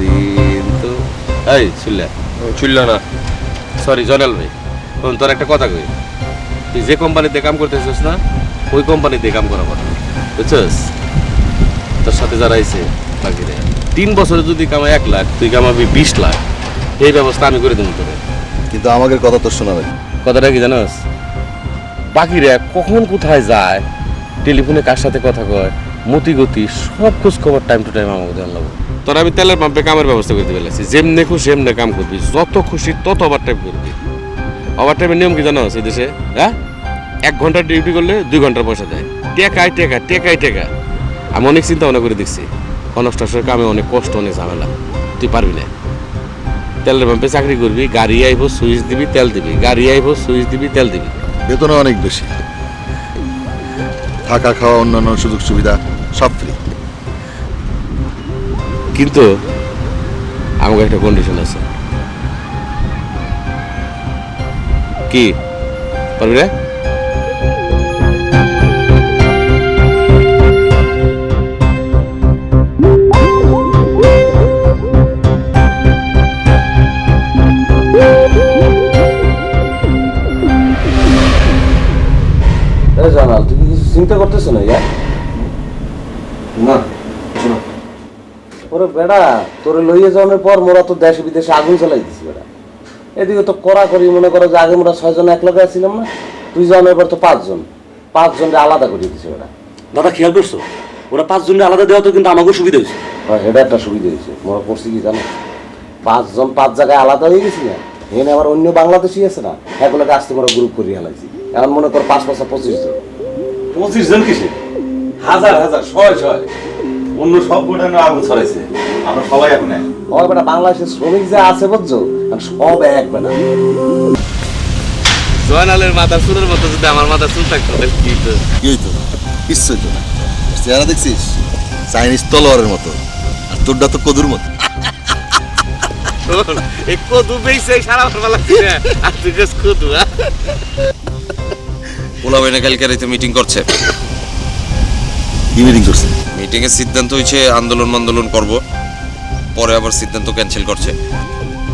দিন তো এই শুনলে শুনল না। সরি জনাল ভাই। শোন, তোর একটা কথা কই। তুই যে কোম্পানিতে কাম করতেছিস না ওই কোম্পানিতে কাম করা কথা। বুঝছিস? তোর সাথে যারা আইছে বাকিরে। তিন বছরে যদি কামাই এক লাখ তুই কামাবি বিশ লাখ। এই ব্যবস্থা আমি করে দেবো তোরে কিন্তু আমাকে কথা তো শোনাবেন কথাটা কি জানোস? বাকিরা কখন কোথায় যায় টেলিফোনে কার সাথে কথা কয় মতি গতি সব খোঁজ খবর টাইম টু টাইম আমাকে লাগবে তোর আমি তেলের পাম্পে কামের ব্যবস্থা করতে পেরেছি যেমনে খুশি সেমনে কাম করবি। যত খুশি তত ওভার টাইম করবি। ওভার টাইমের নিয়ম কি জানো এই দেশে? হ্যাঁ? এক ঘণ্টা ডিউটি করলে দুই ঘণ্টার পয়সা দেয়। টেকাই টেকা টেকাই টেকা। আমি অনেক চিন্তা ভাবনা করে দেখছি। কনস্ট্রাকশনের কামে অনেক কষ্ট, অনেক ঝামেলা। তুই পারবি না। তেলের পাম্পে চাকরি করবি, গাড়ি আইব, সুইচ দিবি, তেল দিবি। গাড়ি আইব, সুইচ দিবি, তেল দিবি। বেতন অনেক বেশি। থাকা খাওয়া, অন্যান্য সুযোগ সুবিধা সব ফ্রি কিন্তু আমাকে একটা কন্ডিশন আছে। কি? পারবি রে জানাল তুমি কিছু চিন্তা করতেছো না ইয়ার না। ওরে বেড়া তোরে লইয়ে যাওয়ার পর মোরা তো দেশে বিদেশে আগুন চালাই দিছি বেড়া। এদিকে তো করা করি মনে করো যে আগে মোরা ছয়জন এক লগে আছিলাম না তুই যাওয়ার এবার তো পাঁচজন। পাঁচজনকে আলাদা করে দিছে বেড়া। দাদা খেয়াল করছ? ওরা পাঁচজনের আলাদা দেওয়া তো কিন্তু আমাকেও সুবিধা হয়েছে। হয় এটা একটা সুবিধা হয়েছে। মোরা করছি কি জানো? পাঁচজন পাঁচ জায়গায় আলাদা হয়ে গেছি না এখানে আবার অন্য বাংলাদেশি আছে না এগুলোকে আসতে মোরা গ্রুপ করে হেলাইছি এখন মনে কর পাঁচ পাঁচটা পঁচিশ জন। পঁচিশ জন কিসে? হাজার হাজার ছয় ছয়। অন্য সব আগুন ছড়াইছে। আমরা সবাই এখন এক। বেটা বাংলাদেশের শ্রমিক যে আছে বুঝছ? সব এক বেটা। জয়নালের মাথা চুলের মতো যদি আমার মাথা চুল থাকতো তাহলে কি হতো? কি হইতো? কিচ্ছু হইতো না। চেহারা দেখছিস? চাইনিজ তলোয়ারের মতো। আর তোরটা তো কদুর মতো। এই কদু বেইছে সারা বেলা কিনে আর তুই কদু হ্যাঁ? কালকে মিটিং করছে। কি মিটিং করছে? মিটিং এর সিদ্ধান্ত হয়েছে আন্দোলন আন্দোলন করব পরে আবার সিদ্ধান্ত ক্যান্সেল করছে।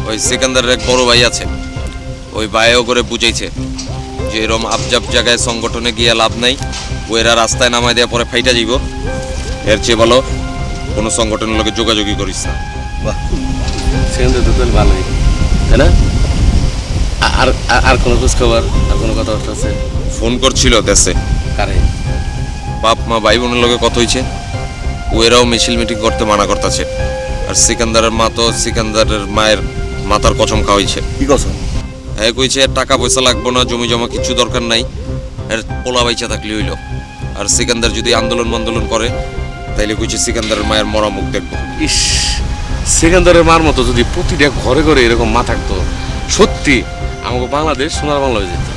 ওই সিকান্দারের এক বড় ভাই আছে ওই ভাইও করে বুঝাইছে যে এরম আবজাব জায়গায় সংগঠনে গিয়ে লাভ নাই ওয়েরা রাস্তায় নামাই দেওয়া পরে ফাইটা যাইব। এর চেয়ে ভালো কোনো সংগঠনের লোকে যোগাযোগই করিস না। বাহ। সেখানে তো তাহলে ভালোই তাই না? আর আর- আর কোনো খোঁজ খবর আর কোনো কথাবার্তা আছে? ফোন করছিল দেশে। কারে? বাপ মা ভাই বোনের লগে কথা হয়েছে ওয়েরাও মিছিল মিটিং করতে মানা করতেছে। আর সিকান্দারের মা তো সিকান্দারের মায়ের মাথার কচম খাওয়াইছে। কি কথা হ্যাঁ কইছে টাকা পয়সা লাগবো না জমি জমা কিছু দরকার নাই। এর পোলা বাইচা থাকলে হইল। আর সিকান্দার যদি আন্দোলন আন্দোলন করে তাইলে কইছে সিকান্দারের মায়ের মরা মুখ দেখব। ইস সিকান্দারের মার মতো যদি প্রতিটা ঘরে ঘরে এরকম মা থাকতো সত্যি আমাকে বাংলাদেশ সোনার বাংলা হয়ে যেত।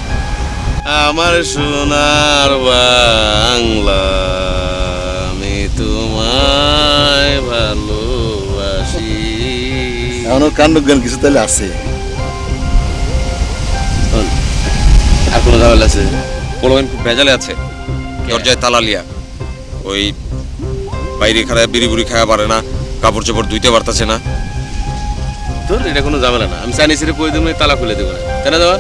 আমার সোনার বাংলা আমি তোমায় ভালোবাসি। এমন কাণ্ড জ্ঞান কিছু তাহলে আছে। আর কোনো ঝামেলা আছে। পোলাবেন খুব ভেজালে আছে দরজায় তালালিয়া ওই বাইরে খারাপ বিড়ি বুড়ি খাওয়া পারে না কাপড় চোপড় ধুইতে পারতাছে না। তোর এটা কোনো ঝামেলা না আমি চাইনিজের কই দেবো তালা খুলে দেবো না। তাই না দেওয়া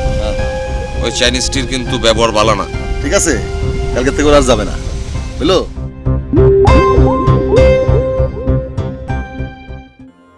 ওই চাইনিজটির কিন্তু ব্যবহার ভালো না। ঠিক আছে? কালকে থেকে ওরা যাবে না। বুঝলো?